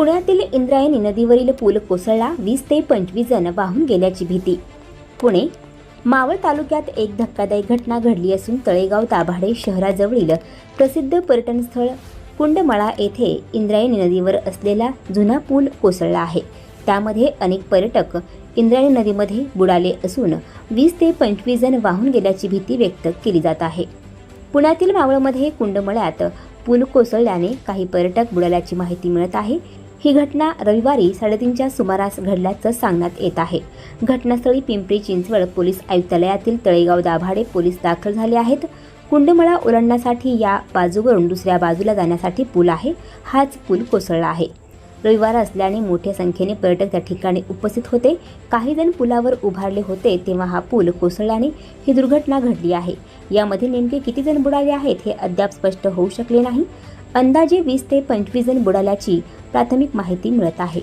पुण्यातील इंद्रायणी नदीवरील पूल कोसळला वीस ते पंचवीस जण वाहून गेल्याची भीती. पुणे मावळ तालुक्यात एक धक्कादायक घटना घडली असून तळेगाव दाभाडे शहराजवळील प्रसिद्ध पर्यटन स्थळ कुंडमळा येथे इंद्रायणी नदीवर असलेला जुना पूल कोसळला आहे. त्यामध्ये अनेक पर्यटक इंद्रायणी नदीमध्ये बुडाले असून वीस ते पंचवीस जण वाहून गेल्याची भीती व्यक्त केली जात आहे. पुण्यातील मावळमध्ये कुंडमळ्यात पूल कोसळल्याने काही पर्यटक बुडाल्याची माहिती मिळत आहे. ही घटना रविवारी साडेतीनच्या सुमारास घडल्याचं सांगण्यात येत आहे. घटनास्थळी पिंपरी चिंचवड पोलीस आयुक्तालयातील तळेगाव दाभाडे पोलीस दाखल झाले आहेत. कुंडमळा ओलांडण्यासाठी या बाजूवरून दुसऱ्या बाजूला जाण्यासाठी पूल आहे. हाच पूल कोसळला आहे. रविवार असल्याने मोठ्या संख्येने पर्यटक त्या ठिकाणी उपस्थित होते. काही जण पुलावर उभारले होते तेव्हा हा पूल कोसळल्याने ही दुर्घटना घडली आहे. यामध्ये नेमके किती जण बुडाले आहेत हे अद्याप स्पष्ट होऊ शकले नाही. अंदाजे वीस ते पंचवीस जण बुडाल्याची प्राथमिक माहिती मिळत आहे.